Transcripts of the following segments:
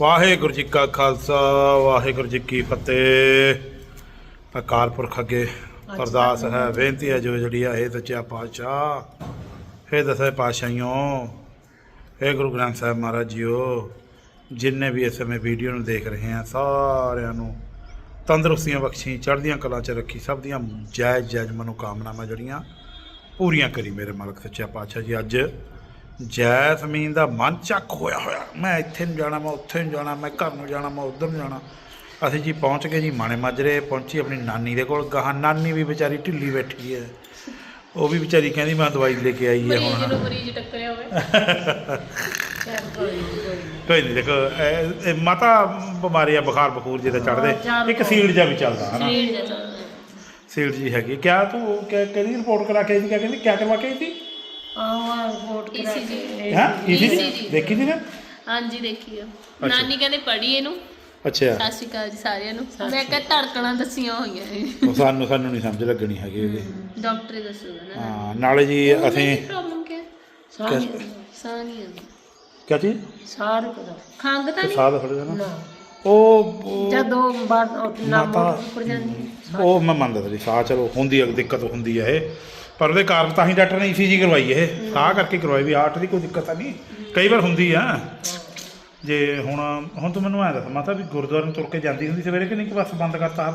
ਵਾਹਿਗੁਰੂ ਜੀ ਕਾ ਖਾਲਸਾ ਵਾਹਿਗੁਰੂ ਜੀ ਕੀ ਫਤਿਹ। ਅਕਾਲ ਪੁਰਖ ਅੱਗੇ ਅਰਦਾਸ ਹੈ ਬੇਨਤੀ ਹੈ ਜੋ ਜਿਹੜੀ ਇਹ ਸੱਚਾ ਪਾਤਸ਼ਾਹ ਇਹ ਦਸੇ ਪਾਤਸ਼ਾਹੀਓ ਇਹ ਗੁਰੂ ਗ੍ਰੰਥ ਸਾਹਿਬ ਮਹਾਰਾਜ ਜੀਓ ਜਿਨਨੇ ਵੀ ਇਸ ਸਮੇਂ ਵੀਡੀਓ ਨੂੰ ਦੇਖ ਰਹੇ ਆ ਸਾਰਿਆਂ ਨੂੰ ਤੰਦਰੁਸਤੀਆਂ ਬਖਸ਼ੀ ਚੜ੍ਹਦੀਆਂ ਕਲਾਂ 'ਚ ਰੱਖੀ ਸਭ ਦੀਆਂ ਜਾਇਜ਼ ਜਾਇਜ਼ ਮਨੋਕਾਮਨਾਵਾਂ ਜਿਹੜੀਆਂ ਪੂਰੀਆਂ ਕਰੀ ਮੇਰੇ ਮਾਲਕ ਸੱਚਾ ਪਾਤਸ਼ਾਹ ਜੀ ਅੱਜ। ਜੈਸਮੀਨ ਦਾ ਮਨ ਚੱਕ ਹੋਇਆ ਹੋਇਆ। ਮੈਂ ਇੱਥੇ ਨੂੰ ਜਾਣਾ ਮੈਂ ਉੱਥੇ ਨੂੰ ਜਾਣਾ ਮੈਂ ਘਰ ਨੂੰ ਜਾਣਾ ਮੈਂ ਉੱਧਰ ਨੂੰ ਜਾਣਾ। ਅਸੀਂ ਜੀ ਪਹੁੰਚ ਗਏ ਜੀ ਮਾਣੇ ਮਾਜਰੇ ਪਹੁੰਚੀ ਆਪਣੀ ਨਾਨੀ ਦੇ ਕੋਲ। ਗਾਹਾਂ ਨਾਨੀ ਵੀ ਵਿਚਾਰੀ ਢਿੱਲੀ ਬੈਠੀ ਹੈ। ਉਹ ਵੀ ਵਿਚਾਰੀ ਕਹਿੰਦੀ ਮੈਂ ਦਵਾਈ ਲੈ ਕੇ ਆਈ ਹੈ ਹੁਣ। ਨੂੰ ਮਰੀਜ਼ ਟੱਕਰਿਆ ਹੋਵੇ। ਕੋਈ ਨਹੀਂ ਦੇਖੋ ਇਹ- ਇਹ ਮਾਤਾ ਬਿਮਾਰੀ ਆ ਬੁਖਾਰ ਬਖੂਰ ਜਿਹਦਾ ਚੜਦੇ ਇੱਕ ਸੀਲ ਜਿਹਾ ਵੀ ਚੱਲਦਾ ਹਨਾ? ਸੀਲ ਜੀ ਹੈਗੀ। ਕਿਆ ਤੂੰ ਕਿਆ ਕਿਹਦੀ ਰਿਪੋਰਟ ਕਰਾ ਕੇ ਆਈ ਸੀ? ਕਿਆ ਕਹਿੰਦੀ? ਕਿਆ ਕਰਵਾ ਕੇ ਆਈ ਸੀ? ਆਹ ਰਿਪੋਰਟ ਕਰਾ ECG ਕੇ। ਹਾਂ? ਈਸੀ ECG ਦੇਖੀ ਸੀ ਨਾ? ਹਾਂਜੀ ਦੇਖੀ ਆ। ਨਾਨੀ ਕਹਿੰਦੇ ਪੜੀ ਇਹਨੂੰ। ਅੱਛਾ। ਸਤਿ ਸ਼੍ਰੀ ਅਕਾਲ ਜੀ ਸਾਰਿਆਂ ਨੂੰ। ਮੈਂ ਕਿਹਾ ਧੜਕਣਾ ਦੱਸੀਆਂ ਹੋਈਆਂ ਉਹ ਸਾਨੂੰ ਸਾਨੂੰ ਨਹੀਂ ਸਮਝ ਲੱਗਣੀ ਹੈਗੀ ਉਹਦੀ। ਡਾਕਟਰ ਹੀ। ਦੱਸੂਗਾ ਨਾ। ਹਾਂ ਨਾਲੇ ਜੀ ਅਸੀਂ ਪ੍ਰੋਬਲਮ ਕੀ ਹੈ ਸਾਹ ਸਾਹ ਨਹੀਂ ਆਉਂਦਾ। ਕਿਆ ਚੀਜ਼? ਸਾਹ ਪਤਾ ਖੰਗ ਤਾਂ ਨਹੀਂ ਸਾਹ ਦਾ ਥੋੜਾ ਨਾ। ਨਾ। ਉਹ ਉਹ- ਜਦੋਂ ਬਾਰ ਨਾ ਮਾਤਾ- ਮੋਟਰ ਉੱਪਰ ਜਾਂਦੀ। ਉਹ ਮੈਂ ਮੰਨਦਾ ਤੇਰੀ ਸਾਹ ਚਲੋ ਹੁੰਦੀ ਹੈ ਦਿੱਕਤ ਹੁੰਦੀ ਹੈ ਇਹ। ਪਰ ਉਹਦੇ ਕਾਰਨ ਤਾਂ ਹੀ ਡਾਕਟਰ ਨੇ ਈਸੀਜੀ ਕਰਵਾਈ ਇਹ। ਸਾਹ ਕਰਕੇ ਕਰਵਾਈ ਵੀ ਹਾਰਟ ਦੀ ਕੋਈ ਦਿੱਕਤ ਤਾਂ ਨਹੀਂ। ਕਈ ਵਾਰ ਹੁੰਦੀ ਆ। ਜੇ ਹੁਣ ਹੁਣ ਤੂੰ ਮੈਨੂੰ ਐ ਦੱਸ ਮਾਤਾ ਵੀ ਗੁਰਦੁਆਰੇ ਨੂੰ ਤੁਰ ਕੇ ਜਾਂਦੀ ਹੁੰਦੀ ਸਵੇਰੇ ਕਿ ਨਹੀਂ? ਕਿ ਬਸ ਬੰਦ ਕਰਤਾ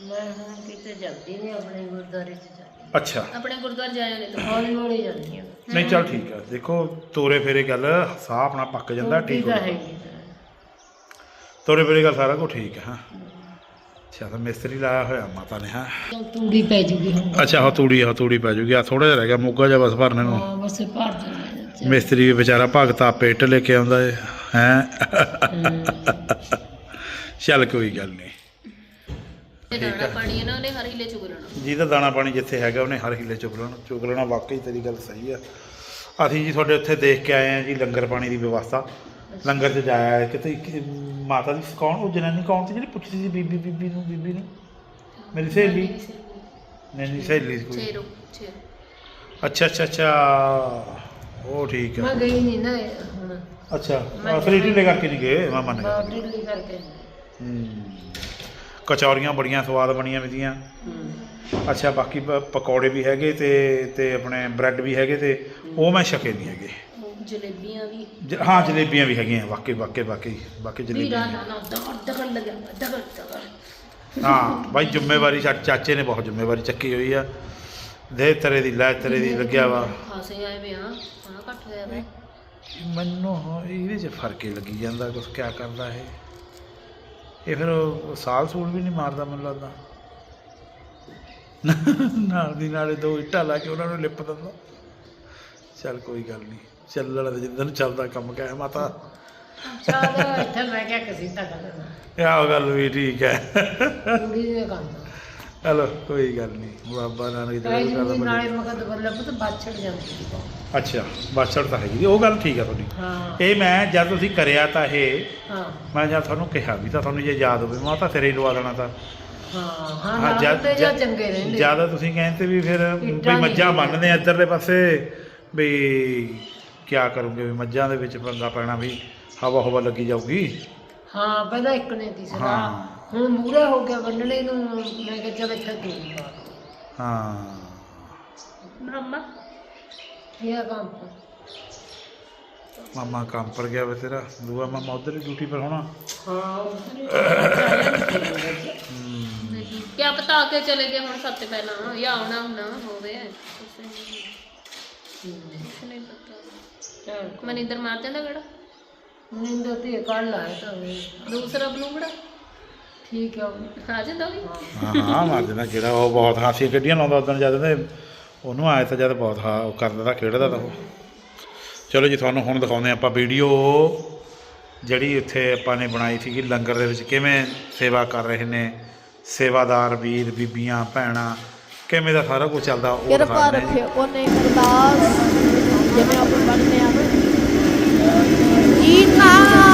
ਮੈਂ ਹੁਣ ਕਿਤੇ ਜਾਂਦੀ ਨਹੀਂ ਆਪਣੇ ਗੁਰਦਾਰੇ 'ਚ ਜਾਂਦੀ ਅੱਛਾ। ਆਪਣੇ ਗੁਰਦੁਆਰੇ ਜਾਇਆ ਨਹੀਂ ਤਾਂ ਹੌਲੀ ਹੌਲੀ ਜਾਂਦੀ ਹਾਂ। ਨਹੀਂ ਚੱਲ ਠੀਕ ਆ। ਦੇਖੋ ਤੋਰੇ ਫੇਰੇ ਗੱਲ ਸਾਹ ਆਪਣਾ ਪੱਕ ਜਾਂਦਾ ਠੀਕ ਹੋ ਤਾਂ ਜਾਂਦਾ। ਹੈਗੀ ਤਾਂ। ਤੋਰੇ ਫੇਰੇ ਗੱਲ ਸਾਰਾ ਕੁਝ ਠੀਕ ਹੈ। ਹਾਂ। ਅੱਛਾ ਤਾਂ ਮਿਸਤਰੀ ਲਾਇਆ ਹੋਇਆ ਮਾਤਾ ਨੇ ਹਾਂ? ਚੱਲ ਤੂੜੀ ਪੈ ਜੂਗੀ ਹੁਣ। ਅੱਛਾ ਹਾਂ ਤੂੜੀ ਹਾਂ ਤੂੜੀ ਪੈ ਜੂਗੀ। ਆ ਥੋੜਾ ਜਿਹਾ ਰਹਿ ਗਿਆ ਮੋਗਾ ਜਿਹਾ ਬਸ ਭਰਨੇ ਨੂੰ। ਹਾਂ ਬਸ ਭਰ ਜਾਣਾ ਮਿਸਤਰੀ ਵੀ ਵਿਚਾਰਾ ਭਗਤਾ ਪੇਟ ਲੈ ਕੇ ਆਉਂਦਾ ਏ ਹੈ? ਚੱਲ ਕੋਈ ਗੱਲ ਨਹੀਂ ਜੇ ਦਾਣਾ ਪਾਣੀ ਹੈ ਨਾ ਉਹਨੇ ਹਰ ਹੀਲੇ ਚੁਗ ਲੈਣਾ। ਜਿਹਦਾ ਦਾਣਾ ਪਾਣੀ ਜਿੱਥੇ ਹੈਗਾ ਉਹਨੇ ਹਰ ਹਿੱਲੇ ਚੁਗ ਲੈਣਾ ਚੁਗ ਲੈਣਾ। ਵਾਕਈ ਤੇਰੀ ਗੱਲ ਸਹੀ ਆ। ਅਸੀਂ ਜੀ ਤੁਹਾਡੇ ਉੱਥੇ ਦੇਖ ਕੇ ਆਏ ਆ ਜੀ ਲੰਗਰ ਪਾਣੀ ਦੀ ਵਿਵਸਥਾ। ਲੰਗਰ 'ਚ ਜਾਇਆ ਕਿਤੇ ਕਿ- ਮਾਤਾ ਦੀ ਕੌਣ ਉਹ ਜਨਾਨੀ ਕੌਣ ਸੀ ਜਿਹੜੀ ਪੁੱਛਦੀ ਸੀ ਬੀਬੀ ਬੀਬੀ ਨੂੰ ਬੀਬੀ ਨੂੰ? ਮੇਰੀ ਸਹੇਲੀ? ਨਹੀਂ ਨਹੀਂ ਸਹੇਲੀ ਸੀ ਕੋਈ। ਅੱਛਾ ਅੱਛਾ ਅੱਛਾ। ਉਹ ਠੀਕ ਮੈਂ ਹੈ ਗਈ ਨਹੀਂ ਨਾ ਹੁਣ। ਅੱਛਾ ਫਰੀਟੀ ਲੈ ਕਰਕੇ ਨਹੀਂ ਗਏ? ਮੈਂ ਮੰਨ ਗਿਆ ਬਾਹਰ ਦਿੱਲੀ ਕਰਕੇ। ਹੂੰ। ਕਚੌਰੀਆਂ ਬੜੀਆਂ ਸਵਾਦ ਬਣੀਆਂ ਵੀਆਂ ਅੱਛਾ ਬਾਕੀ ਪ- ਪਕੌੜੇ ਵੀ ਹੈਗੇ ਤੇ ਤੇ ਆਪਣੇ ਬ੍ਰੈਡ ਵੀ ਹੈਗੇ ਤੇ ਉਹ ਮੈਂ ਛਕੇ ਨਹੀਂ ਹੈਗੇ। ਜਲੇਬੀਆਂ ਵੀ। ਜ- ਹਾਂ ਜਲੇਬੀਆਂ ਵੀ ਹੈਗੀਆਂ ਵਾਕਈ ਵਾਕਈ ਵਾਕਈ ਬਾਕੀ ਵੀਰਾ ਜਲੇਬੀਆਂ ਨਾ ਨਾ ਦਗੜ ਦਗੜ ਲੱਗਿਆ ਦਗੜ ਦਗੜ। ਹਾਂ ਬਾਈ ਜ਼ਿੰਮੇਵਾਰੀ ਸਾਡੇ ਚਾਚੇ ਨੇ ਬਹੁਤ ਜ਼ਿੰਮੇਵਾਰੀ ਚੱਕੀ ਹੋਈ ਆ। ਦੇ ਤਰੇ ਦੀ ਲੈ ਤਰੇ ਦੀ ਲੱਗਿਆ ਵਾ। ਹਾਸੇ ਆਏ ਵੇ ਹਾਂ ਹਾਂ ਘੱਟ ਹੋਇਆ ਵੇ। ਮੈਨੂੰ ਹਾਂ ਇਹਦੇ 'ਚ ਫ਼ਰਕ ਹੀ ਲੱਗੀ ਜਾਂਦਾ ਕੁਛ ਕਿਆ ਕਰਦਾ ਇਹ। ਇਹ ਫਿਰ ਉਹ ਸਾਲ ਸੂਲ ਵੀ ਨਹੀਂ ਮਾਰਦਾ ਮੈਨੂੰ ਲੱਗਦਾ। ਨਾਲ ਦੀ ਨਾਲੇ ਦੋ ਇੱਟਾਂ ਲਾ ਕੇ ਉਹਨਾਂ ਨੂੰ ਲਿਪ ਦਿੰਦਾ। ਚੱਲ ਕੋਈ ਗੱਲ ਨਹੀਂ। ਚੱਲਣ ਦੇ ਜਿੱਦਾਂ ਨੂੰ ਚੱਲਦਾ ਕੰਮ ਕਹਿ ਮਾਤਾ। ਚਾਹ ਇੱਥੇ ਮੈਂ ਕਿਹਾ ਕਿਸੇ ਤਾਂ ਕਰਨਾ ਇਹ ਆਹ ਗੱਲ ਵੀ ਠੀਕ ਹੈ। ਕੁੜੀ ਦੇ ਕੰਮ ਚਲੋ ਕੋਈ ਗੱਲ ਨਹੀਂ। ਬਾਬਾ ਨਾਨਕ ਜੀ ਜੀ ਕਰਦਾ ਨਾਲੇ ਬਾਛੜ ਜਾਂਦੀ। ਅੱਛਾ ਬਾਛੜ ਤਾਂ ਹੈਗੀ। ਉਹ ਗੱਲ ਠੀਕ ਆ ਤੁਹਾਡੀ। ਹਾਂ। ਇਹ ਮੈਂ ਜਦ ਤੁਸੀਂ ਕਰਿਆ ਤਾਂ ਇਹ ਹਾਂ। ਮੈਂ ਜਦ ਤੁਹਾਨੂੰ ਕਿਹਾ ਵੀ ਤਾਂ ਤੁਹਾਨੂੰ ਜੇ ਯਾਦ ਹੋਵੇ ਮੈਂ ਤਾਂ ਹੀ ਲਵਾ ਦੇਣਾ ਤਾਂ। ਹਾਂ ਹਾਂ ਹਾਂ, ਜਦ- ਚੰਗੇ ਰਹਿੰਦੇ। ਜ਼ਿਆਦਾ ਤੁਸੀਂ ਕਹਿੰਦੇ ਵੀ ਫਿਰ ਵੀ ਮੱਝਾਂ। ਬੰਨਦੇ ਆ ਇੱਧਰਲੇ ਪਾਸੇ ਵੀ ਕਿਆ ਕਰੋਗੇ ਵੀ ਮੱਝਾਂ ਦੇ ਵਿੱਚ ਪੰਗਾ ਪੈਣਾ ਵੀ ਹਵਾ ਹਵਾ ਲੱਗੀ ਜਾਊਗੀ। ਹਾਂ ਪਹਿਲਾਂ ਇੱਕ ਨੇ ਦੀ ਹਾਂ। ਸਲਾਹ ਹੁਣ ਮੂਰੇ ਹੋ ਗਿਆ ਬੰਨਣੇ ਨੂੰ ਮੈਂ ਕਿਹਾ ਚੱਲ ਇੱਥੇ ਕੀ ਹਾਂ। ਮਾਮਾ? ਇਹ ਕੰਮ ਮਾਮਾ ਕੰਮ ਪਰ ਗਿਆ ਵੇ ਤੇਰਾ। ਦੂਆ ਮਾਮਾ ਉਧਰ ਹੀ ਡਿਊਟੀ ਪਰ ਹੋਣਾ। ਹਾਂ ਉਸਨੇ ਨਹੀਂ ਕਿਆ ਪਤਾ ਆ ਕੇ ਚਲੇ ਗਏ ਹੁਣ ਸਭ ਤੋਂ ਪਹਿਲਾਂ। ਜਾਂ ਆਉਣਾ ਨਾ ਹੋਵੇ। ਕੁਛ ਨਹੀਂ ਕੁਛ ਨਹੀਂ ਪਤਾ ਚੱਲ। ਮਨਿੰਦਰ ਮਾਰ ਜਾਂਦਾ ਕਿਹੜਾ ਨਿੰਦੋ ਤੇ ਕੱਲ ਆਇਆ ਤਾਂ ਵੀ। ਦੂਸਰਾ ਬਲੂੰਗੜਾ ਠੀਕ ਹੈ ਉਹ। ਆ ਜਾਂਦਾ ਵੀ? ਹਾਂ। ਹਾਂ ਮਾਰ ਦੇਣਾ ਜਿਹੜਾ ਉਹ ਬਹੁਤ ਹਾਸੀਆਂ ਗੱਡੀਆਂ ਲਾਉਂਦਾ ਉਦੋਂ ਜਦ ਤੇ ਉਹਨੂੰ ਆਇਆ ਤਾਂ ਜਦ ਬਹੁਤ ਹਾਂ ਉਹ ਕਰਦਾ ਤਾਂ ਖੇਡਦਾ ਤਾਂ ਉਹ। ਚਲੋ ਜੀ ਤੁਹਾਨੂੰ ਹੁਣ ਦਿਖਾਉਂਦੇ ਆਪਾਂ ਵੀਡੀਓ ਜਿਹੜੀ ਇੱਥੇ ਆਪਾਂ ਨੇ ਬਣਾਈ ਸੀਗੀ ਲੰਗਰ ਦੇ ਵਿੱਚ। ਕਿਵੇਂ ਸੇਵਾ ਕਰ ਰਹੇ ਨੇ ਸੇਵਾਦਾਰ ਵੀਰ ਬੀਬੀਆਂ ਭੈਣਾਂ ਕਿਵੇਂ ਦਾ ਸਾਰਾ ਕੁਝ ਚੱਲਦਾ ਉਹ ਕਿਰਪਾ ਦਿਖਾ ਰਹੇ ਰੱਖਿਓ ਉਹਨੇ ਅਰਦਾਸ ਜਿਵੇਂ ਆਪਾਂ ਪੜ੍ਹਦੇ how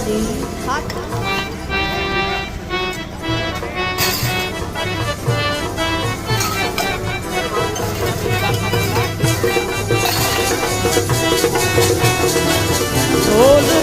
ali. Todo